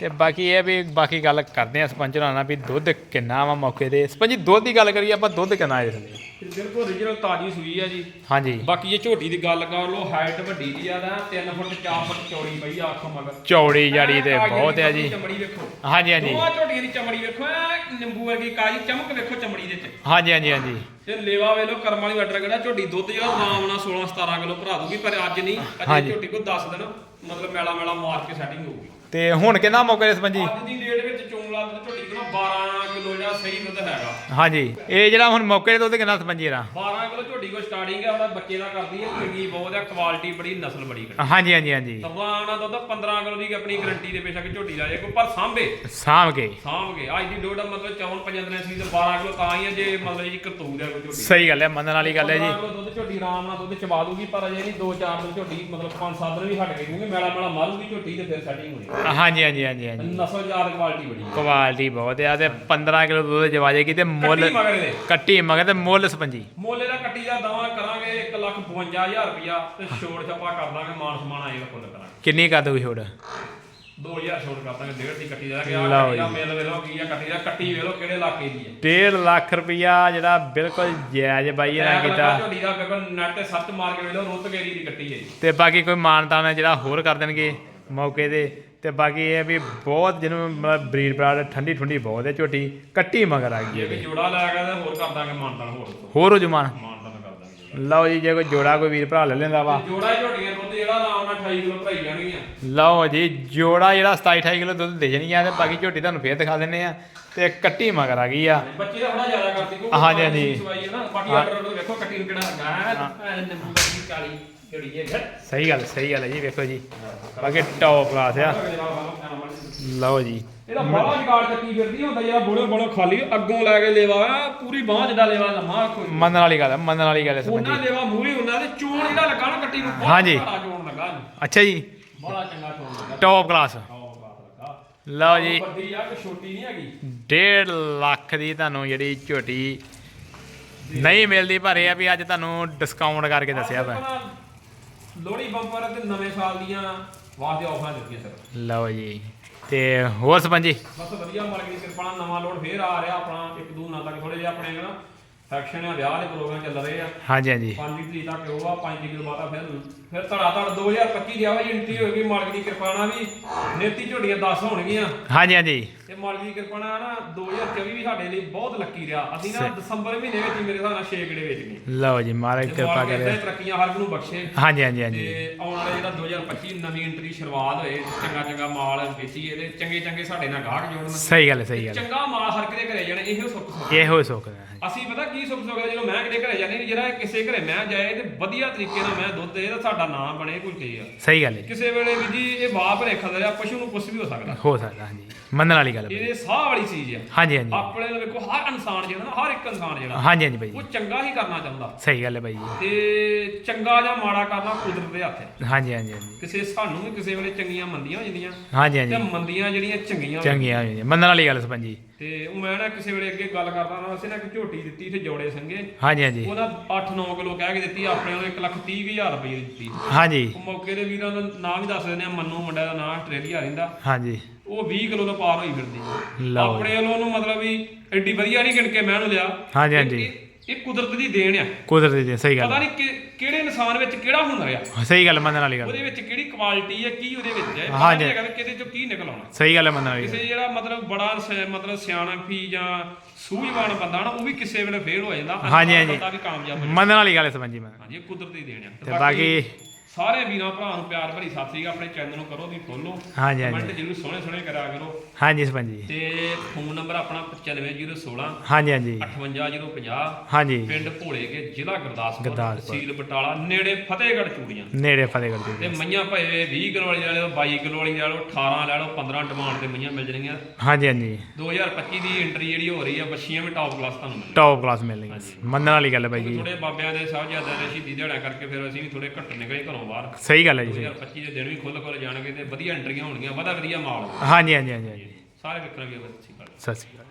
ਤੇ ਬਾਕੀ ਇਹ ਵੀ ਬਾਕੀ ਗੱਲ ਕਰਦੇ ਆ ਸਰਪੰਚ ਨਾਲ ਨਾ ਵੀ ਦੁੱਧ ਕਿੰਨਾ ਵਾ ਮੌਕੇ ਤੇ। ਸਰਪੰਚ ਜੀ ਦੁੱਧ ਦੀ ਗੱਲ ਕਰੀਏ ਆਪਾਂ ਦੁੱਧ ਕਿੰਨਾ ਇਸ ਲਈ ਬਿਲਕੁਲ origignal ਤਾਜੀ ਸੂਈ ਆ ਜੀ। ਹਾਂਜੀ। ਬਾਕੀ ਜੇ ਝੋਟੀ ਦੀ ਗੱਲ ਕਰ ਲਓ ਹਾਈਟ ਵੱਡੀ ਦੀ ਆ ਨਾ 3 ਫੁੱਟ 4 ਫੁੱਟ ਚੌੜੀ ਪਈ ਆ ਅੱਖ ਮਗਰ। ਚੌੜੀ ਜਾੜੀ ਤੇ ਬਹੁਤ ਦੀ ਹੈ ਜੀ ਚਮੜੀ ਵੇਖੋ। ਹਾਂਜੀ ਹਾਂਜੀ। ਦੋਵਾਂ ਝੋਟੀਆਂ ਦੀ ਚਮੜੀ ਵੇਖੋ ਨਿੰਬੂ ਵਰਗੀ ਕਾਲੀ ਚਮਕ ਵੇਖੋ ਚਮੜੀ ਦੇ ਚ ਹਾਂਜੀ ਹਾਂਜੀ ਹਾਂਜੀ। ਤੇ ਲੇਵਾ ਵੇਲੋ ਕਰਮ ਵਾਲੀ ਆਰਡਰ ਕਿਹੜਾ ਝੋਟੀ ਦੁੱਧ ਜਿਹੜਾ ਆਰਾਮ ਨਾਲ 16 17 ਕਿਲੋ ਭਰਾ ਦੂਗੀ ਪਰ ਅੱਜ ਨਹੀਂ ਅਜੇ। ਝੋਟੀ ਕੋ 10 ਦਿਨ ਮਤਲਬ ਮੈਲਾ ਮੈਲਾ ਮਾਰ ਕੇ ਸੈਟਿੰਗ ਹੋਊਗੀ। ਤੇ ਹੁਣ ਕਿੰਨਾ ਮੌਕੇ ਤੇ ਸਰਪੰਚ ਜੀ ਅੱਜ ਦੀ ਡੇਟ ਵਿੱਚ ਚੋਣ ਲਾ ਤੇ ਝੋਟੀ ਕੋਲ 12 ਕਿਲੋ ਜਿਹੜਾ ਸਹੀ ਦੁੱਧ ਹੈਗਾ। ਹਾਂਜੀ ਇਹ ਜਿਹੜਾ ਹੁਣ ਮੌਕੇ ਤੇ ਦੁੱਧ ਕਿੰਨਾ ਸਰਪੰਚ ਜੀ ਦਾ? 12 ਕਿਲੋ ਝੋਟੀ ਕੋ ਸਟਾਰਟਿੰਗ ਹੈ ਉਹਦਾ ਬੱਚੇ ਦਾ ਕਰਦੀ ਹੈ ਚੰਗੀ ਬਹੁਤ ਹੈ ਕੁਆਲਿਟੀ ਬੜੀ ਨਸਲ ਬੜੀ ਕੱਢੀ। ਹਾਂਜੀ ਹਾਂਜੀ ਹਾਂਜੀ। ਤਵਾਣਾ ਦੁੱਧ 15 ਕਿਲੋ ਦੀ ਆਪਣੀ ਗਾਰੰਟੀ ਦੇ ਬੇਸ਼ੱਕ ਝੋਟੀ ਲਾ ਜੇ ਕੋ ਪਰ ਸਾਂਭੇ। ਸਾਂਭ ਕੇ। ਸਾਂਭ ਕੇ। ਅੱਜ ਦੀ ਡੋਡਾ ਮਤਲਬ ਚੌਣ ਪੰਜਾਂ ਦਿਨਾਂ ਸੀ ਤੇ 12 ਕਿਲੋ ਤਾਂ ਹੀ ਹੈ ਜੇ ਮਤਲਬ ਜੀ ਕਰਤੂਦ ਹੈ ਕੋਈ ਝੋਟੀ। ਸਹੀ ਗੱਲ ਹੈ ਮੰਨਣ ਵਾਲੀ ਗੱਲ ਹੈ ਜੀ। 15 ਕਿਲੋ ਦੁੱਧ ਝੋਟੀ ਆਰਾਮ ਨਾਲ ਦੁੱਧ ਚਵਾ ਦੂਗੀ ਪਰ ਅਜੇ ਨਹੀਂ 2-4 ਦਿਨ ਝੋਟੀ ਮਤਲਬ 5-7 ਦਿਨ ਵੀ ਹਟ ਗਈ ਕਿਉਂਕਿ ਮੈਲਾ ਮੈਲਾ ਮਾਰੂਗੀ ਝੋਟੀ ਤੇ ਫਿਰ ਸੈਟਿੰਗ ਹੋਣੀ। ਹਾਂਜੀ ਹਾਂਜੀ ਹਾਂਜੀ ਹਾਂਜੀ ਨਸਲ ਯਾਰ ਕੁਆਲਿਟੀ ਬੜੀ ਕੁਆਲਿਟੀ ਬਹੁਤ ਆ ਤੇ 15 ਕਿਲੋ ਦੁੱਧ ਜਵਾ ਜਾਏਗੀ ਤੇ ਮੁੱਲ ਕੱਟੀ ਮਗਰ ਦੇ। ਕੱਟੀ ਮਗਰ ਤੇ ਮੁੱਲ ਸਰਪੰਚੀ ਮੋਲੇ ਦਾ ਕੱਟੀ ਦਾ ਦਵਾ ਕਰਾਂਗੇ 152000 ਰੁਪਇਆ ਤੇ ਛੋੜ ਛੱਪਾ ਕਰ ਦਾਂਗੇ ਮਾਨ ਸਮਾਨ ਆਏਗਾ ਫੁੱਲ ਕਰਾਂਗੇ। ਕਿੰਨੀ ਕਰ ਦੋਗੇ ਛੋੜ? 2000 ਛੋੜ ਕਰ ਦਾਂਗੇ ਡੇਢ ਦੀ ਕੱਟੀ ਦਾ। ਕਿ ਆ ਲਓ ਕੱਟੀ ਦਾ ਜੀ। ਮਿਲ ਵੇਲੋ ਕੀ ਆ ਕੱਟੀ ਦਾ ਕੱਟੀ ਵੇਲੋ ਕਿਹੜੇ ਇਲਾਕੇ ਦੀ ਹੈ 1.5 ਲੱਖ ਰੁਪਇਆ ਜਿਹੜਾ ਬਿਲਕੁਲ ਜਾਇਜ਼ ਬਾਈ ਇਹਨਾਂ ਕੀਤਾ। ਝੋਟੀ ਦਾ ਬਿਲਕੁਲ ਨੈਟ ਤੇ ਸਰਚ ਮਾਰ ਕੇ ਵੇਲੋ ਰੁੱਤ ਗੇਰੀ ਦੀ ਕੱਟੀ ਹੈ ਜੀ। ਤੇ ਬਾਕੀ ਕੋਈ ਮਾਨਤਾਨ ਹੈ ਜਿਹੜਾ ਹੋਰ ਕਰ ਦੇਣਗੇ ਮੌਕੇ ਤੇ? ਤੇ ਬਾਕੀ ਇਹ ਵੀ ਬਹੁਤ ਜਿਹਨੂੰ ਮਤਲਬ ਬਰੀਡ ਬਰਾਡ ਠੰਡੀ ਠੰਡੀ ਬਹੁਤ ਹੈ ਝੋਟੀ ਕੱਟੀ ਮਗਰ ਆ ਗਈ ਇਹ ਵੀ। ਜੋੜਾ ਲਾ ਕੇ ਹੋਰ ਕਰ ਦਾਂਗੇ ਮਾਨਤਾਨ ਹੋਰ ਹੋਰ ਜਮਾਨ ਲਓ ਜੀ ਜੇ ਕੋਈ ਜੋੜਾ ਕੋਈ ਵੀਰ ਭਰਾ ਲੈ ਲੈਂਦਾ ਵਾ। ਜੋੜਾ ਝੋਟੀਆਂ ਦੁੱਧ ਜਿਹੜਾ ਲਾਉਣ ਨਾਲ 28 ਕਿਲੋ ਭਰਾਈ ਜਾਣਗੀਆਂ। ਲਓ ਜੀ ਜੋੜਾ ਜਿਹੜਾ 27 28 ਕਿਲੋ ਦੁੱਧ ਦੇ ਜਾਣਗੀਆਂ ਤੇ ਬਾਕੀ ਝੋਟੀ ਤੁਹਾਨੂੰ ਫੇਰ ਦਿਖਾ ਦਿੰਨੇ ਆ। ਤੇ ਕੱਟੀ ਮਗਰ ਆ ਗਈ ਆ। ਬੱਚੇ ਦਾ ਥੋੜਾ ਜ਼ਿਆਦਾ ਕਰਦੀ ਕੋ ਹਾਂਜੀ ਹਾਂਜੀ। ਬਾਕੀ ਆਰਡਰ ਵੇਖੋ ਕੱਟੀ ਨੂੰ ਕਿਹੜਾ ਹੈਗਾ 40 ਸਹੀ ਗੱਲ ਸਹੀ ਗੱਲ ਹੈ ਜੀ ਵੇਖੋ ਜੀ। ਬਾਕੀ ਟੌਪ ਕਲਾਸ ਆ। ਲਓ ਜੀ। ਇਹਦਾ ਬੜਾ ਜਗਾੜ ਚੱਕੀ ਫਿਰਦੀ ਹੁੰਦਾ ਜਿਹੜਾ ਬੋਲੇ ਬੋਲੇ ਖਾਲੀ ਅੱਗੋਂ ਲੈ ਕੇ ਲੇਵਾ ਪੂਰੀ ਬਾਹ ਜਿੱਡਾ ਲੇਵਾ ਲੰਮਾ ਕੋਈ ਮੰਨਣ ਵਾਲੀ ਗੱਲ ਹੈ ਮੰਨਣ ਵਾਲੀ ਗੱਲ ਹੈ ਸਰਪੰਚ ਉਹਨਾਂ ਲੇਵਾ ਮੂਹਰੀ ਹੁੰਦਾ ਤੇ ਚੋਣ ਜਿਹੜਾ ਲੱਗਾ ਨਾ ਕੱਟੀ ਨੂੰ ਹਾਂਜੀ। ਅੱਛਾ ਜੀ। ਬੜਾ ਚੰਗਾ ਚੋਣ ਲੱਗਾ। ਟੌਪ ਕਲਾਸ ਲਓ ਜੀ। ਵੱਡੀ ਆ ਕਿ ਛੋਟੀ ਨਹੀਂ ਹੈਗੀ। 1.5 ਲੱਖ ਦੀ ਤੁਹਾਨੂੰ ਜਿਹੜੀ ਝੋਟੀ ਨਹੀਂ ਮਿਲਦੀ ਪਰ ਇਹ ਆ ਵੀ ਅੱਜ ਤੁਹਾਨੂੰ ਡਿਸਕਾਊਂਟ ਕਰਕੇ ਦੱਸਿਆ ਵਾ। ਲੋਹੜੀ ਬੰਪਰ ਤੇ ਨਵੇਂ ਸਾਲ ਦੀਆਂ ਵਾਸਤੇ ਆਫਰਾਂ ਦਿੱਤੀਆਂ ਸਰ। ਲਓ ਜੀ ਤੇ ਹੋਰ ਸਰਪੰਚ? ਜੀ ਬਸ ਵਧੀਆ ਮਾਲਕ ਦੀ ਕਿਰਪਾ ਨਾਲ ਨਵਾਂ ਲੋਡ ਫੇਰ ਆ ਰਿਹਾ ਆਪਣਾ ਇੱਕ ਦੋ ਨਾ ਤੱਕ ਥੋੜੇ ਜਿਹਾ ਆਪਣੇ ਨਾ ਫੈਕਸ਼ਨ ਆ ਵਿਆਹ ਦੇ ਪ੍ਰੋਗਰਾਮ ਚੱਲ ਰਹੇ ਆ। ਹਾਂਜੀ ਹਾਂਜੀ। 5 ਤਰੀਕ ਤੱਕ ਉਹ ਆ 5 ਕਿਲੋ ਬਾਅਦ ਫਿਰ ਫਿਰ ਧੜਾ ਧੜ 2025 ਦੀ ਆਵਾ ਗਿਣਤੀ ਹੋਏਗੀ ਮਾਲਕ ਦੀ ਕਿਰਪਾ ਨਾਲ ਵੀ ਨੇਤੀ ਝੋਡੀਆਂ 10 ਹੋਣਗੀਆਂ। ਹਾਂਜੀ ਹਾਂਜੀ। ਤੇ ਮਾਲਕ ਦੀ ਕਿਰਪਾ ਨਾਲ ਨਾ 2024 ਵੀ ਸਾਡੇ ਲਈ ਬਹੁਤ ਲੱਕੀ ਰਿਹਾ। ਅਸੀਂ ਨਾ ਦਸੰਬਰ ਮਹੀਨੇ ਵਿੱਚ ਹੀ ਮੇਰੇ ਹਿਸਾਬ ਨਾਲ 6 ਕਿਲੇ ਵੇਚ ਗਏ। ਲਓ ਜੀ ਤੇ ਕਿਰਪਾ ਮਾਲਕ ਕਰੇ। ਹੀ ਤਰੱਕੀਆਂ ਹਰ ਨੂੰ ਬਖਸ਼ੇ। ਹਾਂਜੀ ਹਾਂਜੀ ਹਾਂਜੀ। ਤੇ ਆਉਣ ਵਾਲੇ ਜਿਹੜਾ 2025 ਨਵੀਂ ਐਂਟਰੀ ਸ਼ੁਰੂਆਤ ਹੋਏ ਚੰਗਾ ਚੰਗਾ ਮਾਲ ਵੇਚੀਏ ਤੇ ਚੰਗੇ ਚੰਗੇ ਸਾਡੇ ਨਾਲ ਗਾਹਕ ਜੋੜਨ। ਸਹੀ ਗੱਲ ਸਹੀ ਗੱਲ। ਚੰਗਾ ਮਾਲ ਹਰ ਕਿਤੇ ਘਰੇ ਜਾਣੇ ਇਹੋ ਸੁੱਖ ਸੁੱਖ ਇਹੋ ਸੁੱਖ ਹੈ ਅਸੀਂ ਪਤਾ ਕੀ ਸੁੱਖ ਸੁੱਖ ਜਦੋਂ ਮੈਂ ਕਿਤੇ ਘਰੇ ਜਾਂਦੇ ਜਿਹੜਾ ਕਿਸੇ ਘਰੇ ਮੈਂ ਜਾਏ ਤੇ ਵਧੀਆ ਤਰੀਕੇ ਨਾਲ ਮੈਂ ਦੁੱਧ ਦੇ ਤਾਂ ਸਾਡਾ ਨਾਮ ਬਣੇ ਕੋਈ ਕੀ ਆ। ਸਹੀ ਗੱਲ ਹੈ। ਕਿਸੇ ਵੇਲੇ ਵੀ ਜੀ ਇਹ ਬਾਪ ਰੇਖਾ ਦਾ ਪਸ਼ੂ ਨੂੰ ਕੁਝ ਵੀ ਹੋ ਸਕਦਾ। ਹੋ ਸਕਦਾ ਹਾਂਜੀ। ਮੰਨਣ ਵਾਲੀ ਗੱਲ ਹੈ ਇਹ ਸਾਹ ਵਾਲੀ ਚੀਜ਼ ਆ। ਹਾਂਜੀ ਹਾਂਜੀ। ਆਪਣੇ ਨੂੰ ਵੇਖੋ ਹਰ ਇਨਸਾਨ ਜਿਹੜਾ ਨਾ ਹਰ ਇੱਕ ਇਨਸਾਨ ਜਿਹੜਾ ਹਾਂਜੀ ਹਾਂਜੀ ਬਾਈ ਉਹ ਚੰਗਾ ਹੀ ਕਰਨਾ ਚਾਹੁੰਦਾ। ਸਹੀ ਗੱਲ ਹੈ ਬਾਈ ਤੇ ਚੰਗਾ ਜਾਂ ਮਾੜਾ ਕਰਨਾ ਕੁਦਰਤ ਦੇ ਹੱਥ ਹੈ ਹਾਂਜੀ ਹਾਂਜੀ ਹਾਂਜੀ। ਕਿਸੇ ਸਾਨੂੰ ਵੀ ਕਿਸੇ ਵੇਲੇ ਚੰਗੀਆਂ ਮੰਦੀਆਂ ਹੋ ਜਾਂਦੀਆਂ। ਹਾਂਜੀ ਤੇ ਹਾਂਜੀ ਮੰਦੀਆਂ ਜਿਹੜੀਆਂ ਚੰਗੀਆਂ ਹੋ ਚੰਗੀਆਂ ਹੋਈਆਂ ਜੀ। ਮੰਨਣ ਵਾਲੀ ਗੱਲ ਹੈ ਸਰਪੰਚ ਜੀ। ਤੇ ਉਹ ਮੈਂ ਨਾ ਕਿਸੇ ਵੇਲੇ ਅੱਗੇ ਗੱਲ ਕਰਦਾ ਨਾ ਅਸੀਂ ਨਾ ਇੱਕ ਝੋਟੀ ਦਿੱਤੀ ਤੇ ਜੋੜੇ ਸੰਗੇ ਹਾਂਜੀ ਹਾਂਜੀ। ਉਹਦਾ 8-9 ਕਿਲੋ ਕਹਿ ਕੇ ਦਿੱਤੀ ਆਪਣੇ ਨੂੰ 1 ਲੱਖ 30 ਹਜ਼ਾਰ ਰੁਪਏ ਦੀ ਦਿੱਤੀ। ਹਾਂਜੀ। ਉਹ ਮੌਕੇ ਦੇ ਵੀਰਾਂ ਦਾ ਨਾਮ ਵੀ ਦੱਸ ਦਿੰਦੇ ਆ ਮੰਨੂ ਮੁੰਡਾ ਦਾ ਨਾਮ ਆਸਟ੍ਰੇਲੀਆ ਰਹਿੰਦਾ। ਹਾਂਜੀ। ਉਹ 20 ਕਿਲੋ ਤੋਂ ਪਾਰ ਹੋਈ ਫਿਰਦੀ। ਲਓ ਆਪਣੇ ਵੱਲੋਂ ਉਹਨੂੰ ਮਤਲਬ ਵੀ ਐਡੀ ਵਧੀਆ ਨਹੀਂ ਗਿਣ ਕੇ ਮੈਂ ਉਹਨੂੰ ਲਿਆ। ਹਾਂਜੀ, ਹਾਂਜੀ। ਇਹ- ਇਹ ਕੁਦਰਤ ਦੀ ਦੇਣ ਆ। ਕੁਦਰਤੀ ਜੀ ਸਹੀ ਗੱਲ ਪਤਾ ਨਹੀਂ ਕਿ- ਕਿਹੜੇ ਇਨਸਾਨ ਵਿੱਚ ਕਿਹੜਾ ਹੁਨਰ ਆ। ਸਹੀ ਗੱਲ ਮੰਨਣ ਵਾਲੀ ਗੱਲ। ਉਹਦੇ ਵਿੱਚ ਕਿਹੜੀ ਕੁਆਲਿਟੀ ਹੈ ਕੀ ਉਹਦੇ ਵਿੱਚ ਹੈ ਪਤਾ ਹਾਂਜੀ। ਨਹੀਂ ਹੈਗਾ ਵੀ ਕਿਹਦੇ ਚੋਂ ਕੀ ਨਿਕਲ ਆਉਣਾ ਸਹੀ ਗੱਲ ਹੈ ਮੰਨਣ ਵਾਲੀ ਗੱਲ। ਕਿਸੇ ਜਿਹੜਾ ਮਤਲਬ ਬੜਾ ਸ- ਮਤਲਬ ਸਿਆਣਪੀ ਜਾਂ ਸੂਝਵਾਨ ਬੰਦਾ ਨਾ ਉਹ ਵੀ ਕਿਸੇ ਵੇਲੇ ਫੇਲ ਹੋ ਜਾਂਦਾ। ਹਾਂਜੀ, ਹਾਂਜੀ। ਬੰਦਾ ਵੀ ਕਾਮਯਾਬ ਹੋ ਜਾਂਦਾ। ਮੰਨਣ ਵਾਲੀ ਗੱਲ ਹੈ ਜੀ ਮੈਂ ਹਾਂਜੀ ਇਹ ਕੁਦਰਤੀ ਦੇਣ ਆ। ਤੇ ਬਾਕੀ ਸਾਰੇ ਵੀਰਾਂ ਭਰਾਵਾਂ ਨੂੰ ਪਿਆਰ ਭਰੀ ਸਤਿ ਸ੍ਰੀ ਅਕਾਲ ਆਪਣੇ ਚੈਨਲ ਨੂੰ ਕਰੋ ਵੀ ਫੋਲੋ ਹਾਂਜੀ ਕਮੈਂਟ ਹਾਂਜੀ ਜਰੂਰ ਸੋਹਣੇ ਸੋਹਣੇ ਕਰਿਆ ਕਰੋ। ਹਾਂਜੀ ਸਰਪੰਚ ਜੀ ਤੇ ਫੋਨ ਨੰਬਰ ਆਪਣਾ 95016 ਹਾਂਜੀ ਹਾਂਜੀ। 58050 ਹਾਂਜੀ। ਪਿੰਡ ਭੋਲੇਗੇ ਜ਼ਿਲ੍ਹਾ ਗੁਰਦਾਸਪੁਰ ਗੁਰਦਾਸਪੁਰ। ਤਹਿਸੀਲ ਬਟਾਲਾ ਨੇੜੇ ਫਤਿਹਗੜ੍ਹ ਚੂੜੀਆਂ। ਨੇੜੇ ਫਤਿਹਗੜ੍ਹ ਤੇ ਜੀ ਮਈਆਂ ਭਾਵੇਂ 20 ਕਿਲੋ ਵਾਲੀ ਲੈ ਲਓ 22 ਕਿਲੋ ਵਾਲੀ ਲੈ ਲਓ 18 ਲੈ ਲਓ 15 ਡਿਮਾਂਡ ਤੇ ਮਈਆਂ ਮਿਲ ਜਾਣਗੀਆਂ। ਹਾਂਜੀ ਹਾਂਜੀ। 2025 ਦੀ ਐਂਟਰੀ ਜਿਹੜੀ ਹੋ ਰਹੀ ਆ ਬੱਚੀਆਂ ਵੀ ਟੌਪ ਕਲਾਸ ਤੁਹਾਨੂੰ ਮਿਲਣਗੀਆਂ। ਟੌਪ ਕਲਾਸ ਮਿਲਣੀ ਮੰਨਣ ਵਾਲੀ ਗੱਲ ਹੈ ਬਾਈ ਜੀ। ਥੋੜੇ ਬਾਬਿਆਂ ਦੇ ਸਾਹਿਬਜ਼ਾਦਿਆਂ ਦੇ ਸ਼ਹੀਦੀ ਦਿਹਾੜਿਆਂ ਕਰਕੇ ਫਿਰ ਅਸੀਂ ਵੀ ਥੋੜੇ ਘੱਟ ਨਿਕਲੇ ਘਰੋਂ। ਬਾਹਰ ਸਹੀ ਗੱਲ ਹੈ ਜੀ 2025 ਦੇ ਦਿਨ ਵੀ ਖੁੱਲ ਖੁੱਲ ਜਾਣਗੇ ਤੇ ਵਧੀਆ ਐਂਟਰੀਆਂ ਹੋਣਗੀਆਂ ਵਧਾ ਵਧੀਆ ਮਾਲ ਹਾਂਜੀ ਹਾਂਜੀ ਹਾਂਜੀ ਹਾਂਜੀ। ਸਾਰੇ ਵਿਕਰਮ ਵੀ ਸਤਿ ਸ਼੍ਰੀ ਅਕਾਲ। ਸਤਿ ਸ਼੍ਰੀ ਅਕਾਲ।